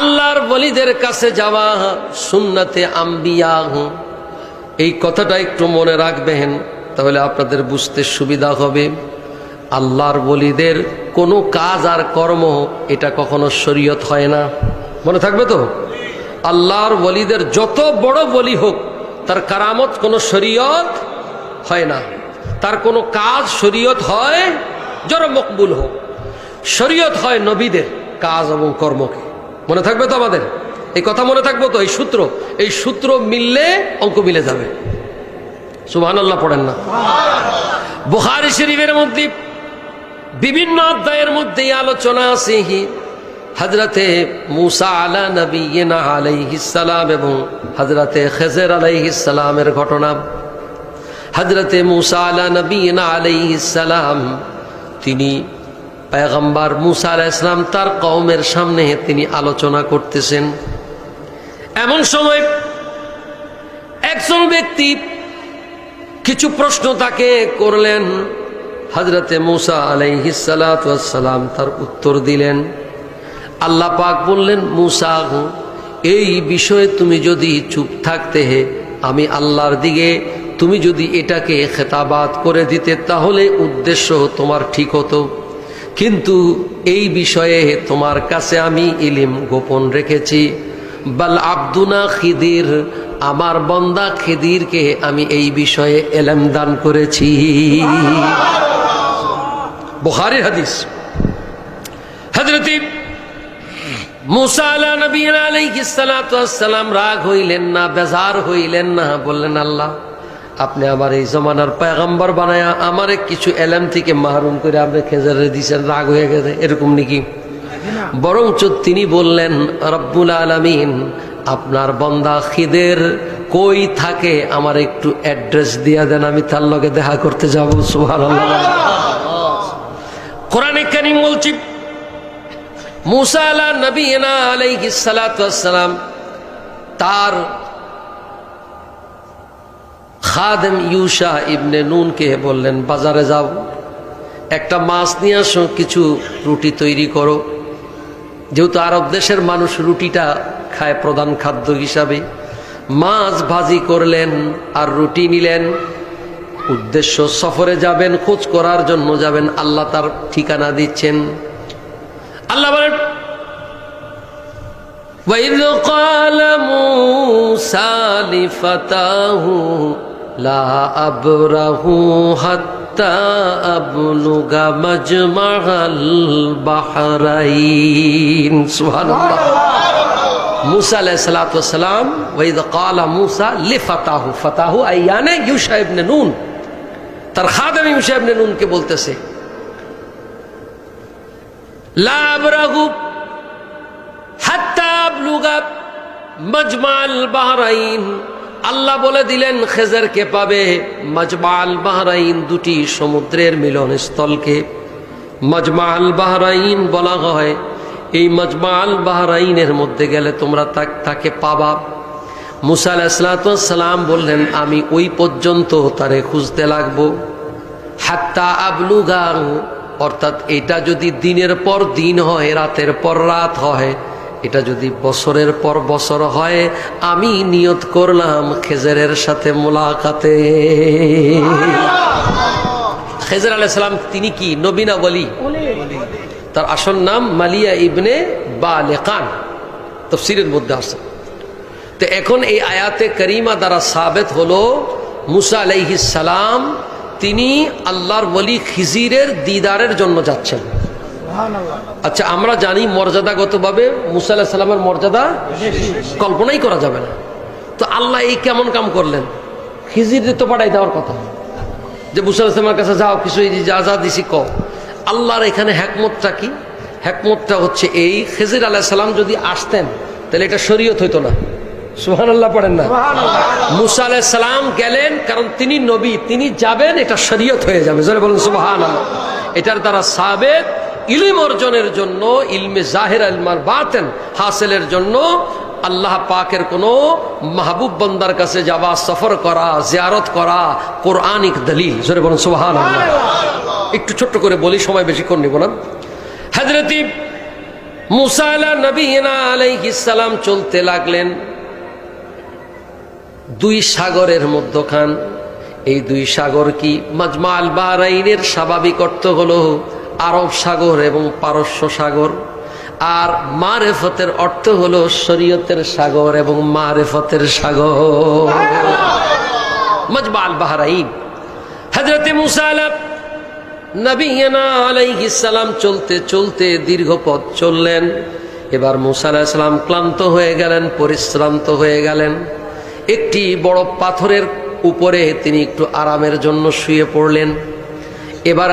আল্লাহর বলিদের কাছে যাওয়া সুন্নাতে আম্বিয়া এই কথাটা একটু মনে রাখবেন, তাহলে আপনাদের বুঝতে সুবিধা হবে। আল্লাহর বলিদের কোনো কাজ আর কর্ম, এটা কখনো শরীয়ত হয় না। মনে থাকবে তো? আল্লাহর বলিদের যত বড় বলি হোক, তার কারামত কোনো শরীয়ত হয় না। তার কোনো কাজ শরীয়ত হয়, জড় মকবুল হোক। শরীয়ত হয় নবীদের কাজ এবং কর্মকে। মনে থাকবে তো আমাদের? এই কথা মনে থাকবে তো, এই সূত্র। এই সূত্র মিললে অঙ্ক মিলে যাবে। সুবহান আল্লাহ পড়েন না। বুখারি শরীফের মধ্যে বিভিন্ন অধ্যায়ের মধ্যে আলোচনা আছে হজরতে মুসা আলা নবীনা আলাইহিসালাম এবং হজরতে খেজের আলাইহিসালামের ঘটনা। হজরতে মুসা আলা নবীনা আলাইহিসালাম তিনি পেগম্বার মুসা আলাহ ইসলাম তার কওমের সামনে তিনি আলোচনা করতেছেন। এমন সময় একজন ব্যক্তি কিছু প্রশ্ন তাকে করলেন। হজরতে মুসা আলাইহিসালাম তার উত্তর দিলেন, আল্লাহ পাক বললেন, মুসা এই বিষয়ে তুমি যদি চুপ থাকতে হে, আমি আল্লাহর দিকে, তুমি যদি এটাকে খেতাবাত করে দিতে, তাহলে উদ্দেশ্য তোমার ঠিক হতো। কিন্তু এই বিষয়ে তোমার কাছে আমি ইলিম গোপন রেখেছি। বাল আব্দুনা খিদির, আমার বন্দা খিদিরকে আমি এই বিষয়ে এলেম দান করেছি। বুখারির হাদিস। রাগ হইলেন না, বেজার হইলেন না, বললেন, আল্লাহ আপনি আমার এই জমানার পেগম্বর বানায়া আমারে কিছু এলেম থেকে মাহরুম করে আপনি খেজারে দিয়েছেন রাগ হয়ে গেছে, এরকম নাকি? বরঞ্চ তিনি বললেন, রব্বুল আলমিন, আপনার বন্দা খিদের কই থাকে আমার একটু অ্যাড্রেস দিয়া দেন, আমি তার লগে দেখা করতে যাব। বলছি, মুসা আলা নবীনা আলাইহিস ওয়াসসালাম তার খাদেম ইউসা ইবনে নুনকে বললেন বাজারে যাও একটা মাছ নিয়ে আসো কিছু রুটি তৈরি করো যেহেতু আরব দেশের মানুষ রুটিটা খায় প্রধান খাদ্য হিসাবে মাছ ভাজি করলেন আর রুটি নিলেন উদ্দেশ্য সফরে যাবেন খোঁজ করার জন্য যাবেন আল্লাহ তার ঠিকানা দিচ্ছেন আল্লাহ বলেন وإذ قال موسى لفتاه لا أبره حتى أبلغ مجمع البحرين. سبحان الله. موسى عليه الصلاة والسلام وإذا قال موسى لفتاه فتاه أيان يوشع ابن نون. ترخادم يوشع ابن نون کے بولتے سے لا أبره حتى أبلغ مجمع البحرين. আল্লাহ বলে দিলেন খেজারকে পাবে? মজমাল বাহরাইন দুটি সমুদ্রের মিলন স্থলকে মজমাল বাহরাইন বলা হয়, এই মজমাল বাহরাইনের মধ্যে গেলে তোমরা তাকে পাবা। মুসা আলাহিসাল্লাম বললেন, আমি ওই পর্যন্ত তারে খুঁজতে লাগবো। হাত্তা আবলুগা অর্থাৎ এটা যদি দিনের পর দিন হয়, রাতের পর রাত হয় এটা যদি বছরের পর বছর হয়, আমি নিয়ত করলাম খেজেরের সাথে মোলাকাতে। খেজর আলাইসালাম তিনি কি? নবীনা বলি তার আসল নাম মালিয়া ইবনে বা লেকান তফসিরের মধ্যে আসে তো এখন এই আয়াতে করিমা দ্বারা সাবেত হলো, মুসা আলাইহিস সালাম তিনি আল্লাহর বলি খিজিরের দিদারের জন্য যাচ্ছেন। আচ্ছা আমরা জানি মর্যাদাগতভাবে মুসা আল্লাহ সাল্লামের মর্যাদা কল্পনাই করা যাবে না। তো আল্লাহ এই কেমন কাম করলেন? খিজির তো পাঠাই দেওয়ার কথা। যে মুসা কাছে যাও কিছু যা যা দিছি ক আল্লাহর এখানে হ্যাকমতটা কি? হ্যাকমতটা হচ্ছে এই খেজির আলাহ সাল্লাম যদি আসতেন তাহলে এটা শরীয়ত হইতো না। সুহান আল্লাহ পড়েন না। মুসা আলাহ সালাম গেলেন কারণ তিনি নবী তিনি যাবেন এটা শরীয়ত হয়ে যাবে। জোরে বলুন সুবাহান আল্লাহ এটার দ্বারা সাবেক ইলিম অর্জনের জন্য ইলমে জাহের আলমার বাতেন হাসেলের জন্য আল্লাহ পাকের কোনো মাহবুব বন্দার কাছে যাওয়া সফর করা জিয়ারত করা কোরআনিক দলিল। জোরে বলুন সোহান একটু ছোট্ট করে বলি সময় বেশি বেশিক্ষণ নিব না। হাজরতি মুসালা নবীনা আলাইহিসালাম চলতে লাগলেন দুই সাগরের মধ্যখান। এই দুই সাগর কি? মাজমাল বারাইনের স্বাভাবিক অর্থ হলো আরব সাগর এবং পারস্য সাগর। আর মারেফতের অর্থ হলো শরীয়তের সাগর এবং মারেফতের সাগর। মজমাল বাহরাইন। হজরতে মুসালাম নবীনা চলতে চলতে দীর্ঘ পথ চললেন। এবার মুসা আলাহিসাল্লাম ক্লান্ত হয়ে গেলেন, পরিশ্রান্ত হয়ে গেলেন। একটি বড় পাথরের উপরে তিনি একটু আরামের জন্য শুয়ে পড়লেন। এবার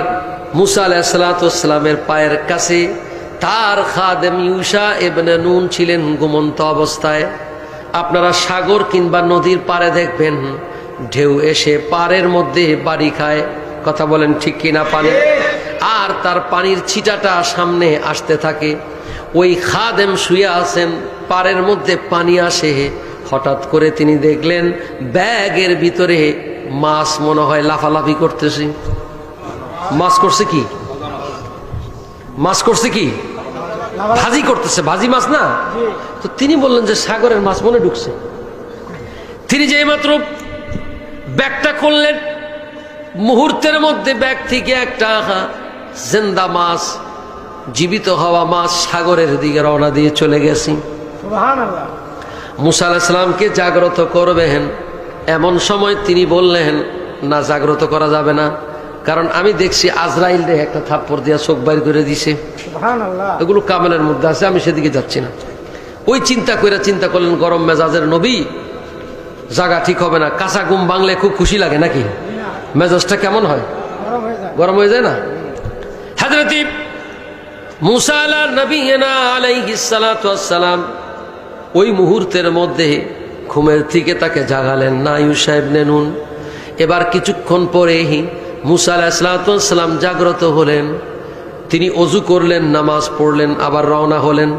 মুসা আলাহিসাল্লামের পায়ের কাছে তার খাদেম ইউসা এবনে নুন ছিলেন ঘুমন্ত অবস্থায়। আপনারা সাগর কিংবা নদীর পাড়ে দেখবেন, ঢেউ এসে পাড়ের মধ্যে বাড়ি খায়। কথা বলেন ঠিক কিনা পানি? আর তার পানির ছিটাটা সামনে আসতে থাকে। ওই খাদেম শুয়ে আছেন, পাড়ের মধ্যে পানি আসে। হঠাৎ করে তিনি দেখলেন, ব্যাগের ভিতরে মাছ মনে হয় লাফালাফি করতেছে। মাছ করছে কি? মাছ করছে কি? ভাজি করতেছে ভাজি মাছ না? তো তিনি বললেন যে সাগরের মাছ মনে ঢুকছে। তিনি যে মাত্র ব্যাগটা করলেন মুহূর্তের মধ্যে ব্যাগ থেকে একটা জেন্দা মাছ জীবিত হওয়া মাছ সাগরের দিকে রওনা দিয়ে চলে গেছি। মুসা আলাহিসামকে জাগ্রত করবেন এমন সময় তিনি বললেন না জাগ্রত করা যাবে না। কারণ আমি দেখছি আজরাইল রে একটা থাপ্পড় দিয়া চোখ বাইর করে দিছে। এগুলো কামেলের মধ্যে আছে আমি সেদিকে যাচ্ছি না। ওই চিন্তা করে চিন্তা করলেন গরম মেজাজের নবী জাগা ঠিক হবে না কাঁচা গুম বাংলে খুব খুশি লাগে নাকি? মেজাজটা কেমন হয়? গরম হয়ে যায়। না? হাজরতি মুসালা নবীনা আলাইহিসালাম ওই মুহূর্তের মধ্যে ঘুমের থেকে তাকে জাগালেন। না ইউ সাহেব নেনুন এবার কিছুক্ষণ পরেই মুসা আলাহিসাল্লাম জাগ্রত হলেন তিনি অজু করলেন নামাজ পড়লেন আবার রওনা হলেন।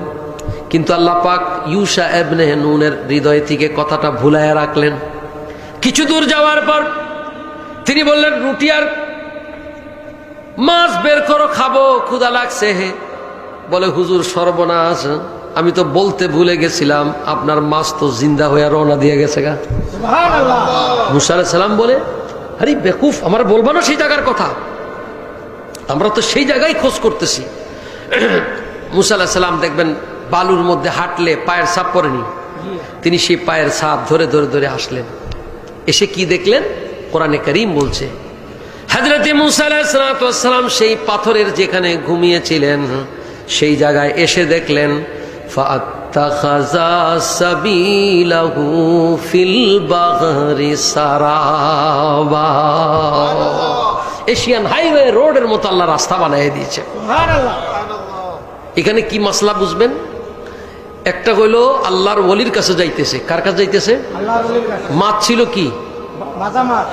কিন্তু আল্লাহ পাক ইউসা এবনে নুনের হৃদয় থেকে কথাটা ভুলাইয়া রাখলেন। কিছু দূর যাওয়ার পর তিনি বললেন রুটি আর মাছ বের করো খাব ক্ষুদা লাগছে হে। বলে হুজুর সর্বনাশ আমি তো বলতে ভুলে গেছিলাম আপনার মাছ তো জিন্দা হয়ে রওনা দিয়ে গেছে গা। সুবহানাল্লাহ। মুসা আলাইহিস সালাম বলে আরে বেকুফ, আমার বলব না সেই জায়গার কথা? আমরা তো সেই জায়গায় খোঁজ করতেছি। মুসা সালাম দেখবেন, বালুর মধ্যে হাঁটলে পায়ের সাপ পড়েনি। তিনি সেই পায়ের সাপ ধরে ধরে ধরে আসলেন। এসে কি দেখলেন? কোরআনে করিম বলছে হজরতে মুসা আলাহিসাম সেই পাথরের যেখানে ঘুমিয়েছিলেন, সেই জায়গায় এসে দেখলেন فَأَتَّخَذَ سَبِيلَهُ فِي الْبَحْرِ سَرَابًا এশিয়ান হাইওয়ে রোডের মতো আল্লাহ রাস্তা বানিয়ে দিয়েছে সুবহানাল্লাহ এখানে কি মাসলা বুঝবেন একটা হইলো আল্লাহর ওলির কাছে যাইতেছে কার কাছে যাইতেছে আল্লাহর ওলির কাছে মাছ ছিল কি বাজা মাছ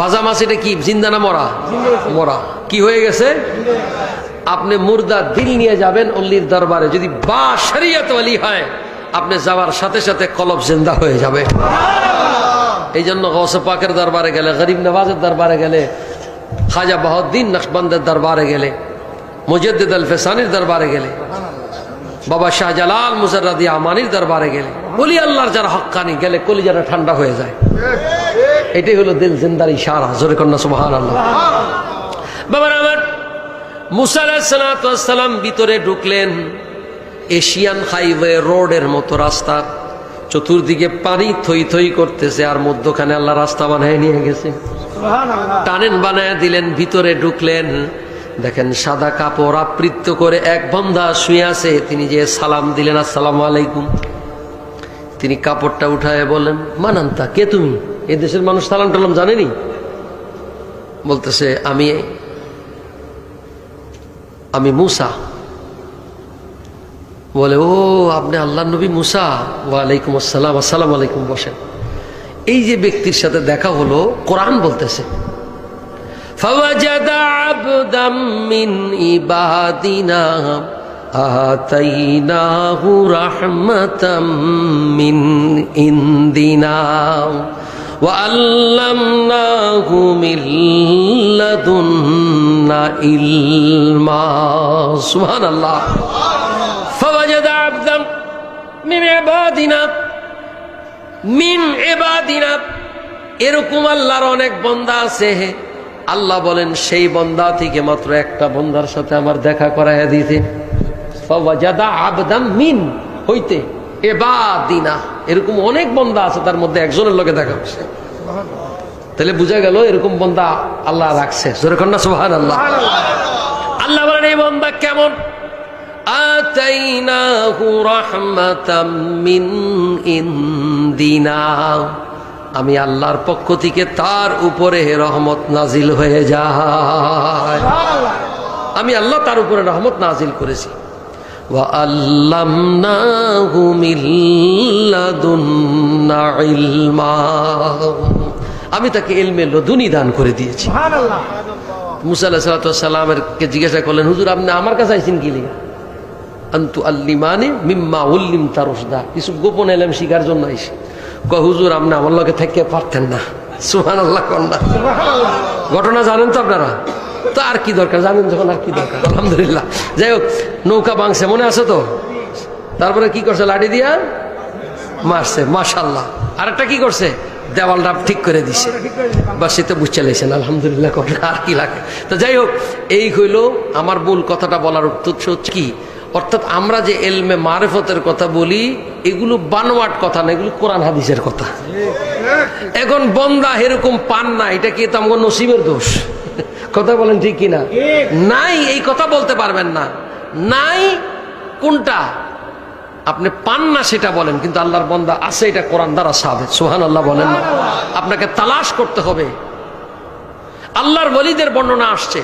বাজা মাছ এটা কি জিন্দা না মরা জিন্দা। মরা কি হয়ে গেছে আপনি মুর্দা দিল নিয়ে যাবেন অল্লির দরবারে। যদি বা শরিয়ত অলি হয়, আপনি যাওয়ার সাথে সাথে কলব জিন্দা হয়ে যাবে। এই জন্য পাকের দরবারে গেলে, গরিব নওয়াজের দরবারে গেলে, খাজা বাহদ্দিন নকশবন্দের দরবারে গেলে, মুজদ্দিদ আল ফেসানির দরবারে গেলে, বাবা শাহজালাল মুজাররাদি আমানির দরবারে গেলে বলি আল্লাহর যারা হক্কানি গেলে কলিজারা ঠান্ডা হয়ে যায়। এটাই হলো দিল জিন্দার ইশারা। জোরে কন্যা সুবাহান আল্লাহ বাবার আমার মুসা সালাম ভিতরে ঢুকলেন। এশিয়ান হাইওয়ে রোডের মতো রাস্তা। চতুর্দিকে পানি থই থই করতেছে আর মধ্যখানে আল্লাহ রাস্তা বানায় নিয়ে গেছে। টানেন বানায় দিলেন ভিতরে ঢুকলেন। দেখেন সাদা কাপড় আবৃত্ত করে এক বন্ধা শুয়ে আছে। তিনি যে সালাম দিলেন আসসালামু আলাইকুম। তিনি কাপড়টা উঠায় বললেন মানান্তা কে তুমি? এই দেশের মানুষ সালাম টালাম জানেনি? বলতেছে আমি আমি মুসা বলে ও আপনি আল্লাহ নবী মুসা ওয়ালাইকুম আসসালাম আসসালাম আলাইকুম বসেন এই যে ব্যক্তির সাথে দেখা হলো কোরআন বলতেছে فوجد عبدا من عبادنا آتيناه رحمة من عندنا وعلمناه من لدنا علما سبحان الله فوجد মিন ইবাদিনা মিন ইবাদিনা এরকম আল্লাহর অনেক বন্দা আছে আল্লাহ বলেন সেই বন্দা থেকে মাত্র একটা বন্দার সাথে আমার দেখা করাইয়া দিতে ফাওয়াজাদা আবদাম মিন হইতে এবাদিনা এরকম অনেক বন্দা আছে তার মধ্যে একজনের লোকে দেখা হচ্ছে তাহলে বোঝা গেল এরকম বন্দা আল্লাহ রাখছে। না সুহান আল্লাহ আল্লাহ বলেন এই বন্দা কেমন? মিন আমি আল্লাহর পক্ষ থেকে তার উপরে রহমত নাজিল হয়ে যায়। আমি আল্লাহ তার উপরে রহমত নাজিল করেছি। وَعَلَّمْنَاهُ مِن لَّدُنَّا عِلْمًا আমি তাকে এলমে লদুনি দান করে দিয়েছি সুবহান আল্লাহ মুসা আল্লাহ সাল্লামের কে জিজ্ঞাসা করলেন হুজুর আপনি আমার কাছে আইসেন কি লিগা আন্তু আল্লিমানে মিম্মা উল্লিম তারসদা কিছু গোপন এলেম শিকার জন্য আইসি ক হুজুর আপনি আমার লগে থেকে পারতেন না সুহান আল্লাহ কন্যা সুবহান আল্লাহ ঘটনা জানেন তো আপনারা তো আর কি দরকার? জানেন যখন আর কি দরকার। আলহামদুলিল্লাহ। যাই হোক, নৌকা বাংছে মনে আছে তো? তারপরে কি করছে? লাঠি দিয়া মারছে মাশাল্লাহ আর একটা কি করছে? দেওয়ালটা ঠিক করে দিছে। বা সেটা বুঝতে লাইছেন আলহামদুলিল্লাহ আর কি লাগে। তো যাই হোক, এই হইল আমার মূল কথাটা বলার উদ্দেশ্য হচ্ছে কি? অর্থাৎ আমরা যে এলমে মারেফতের কথা বলি, এগুলো বানোয়াট কথা না, এগুলো কোরআন হাদিসের কথা। এখন বন্দা এরকম পান না, এটা কি তো আমার নসিবের দোষ? কথা বলেন ঠিক কিনা? নাই এই কথা বলতে পারবেন না। নাই কোনটা? আপনি পান না সেটা বলেন কিন্তু আল্লাহর বন্দা আছে এটা কোরআন দ্বারা সাবে সোহান আল্লাহ বলেন না। আপনাকে তালাশ করতে হবে। আল্লাহর বলিদের বর্ণনা আসছে।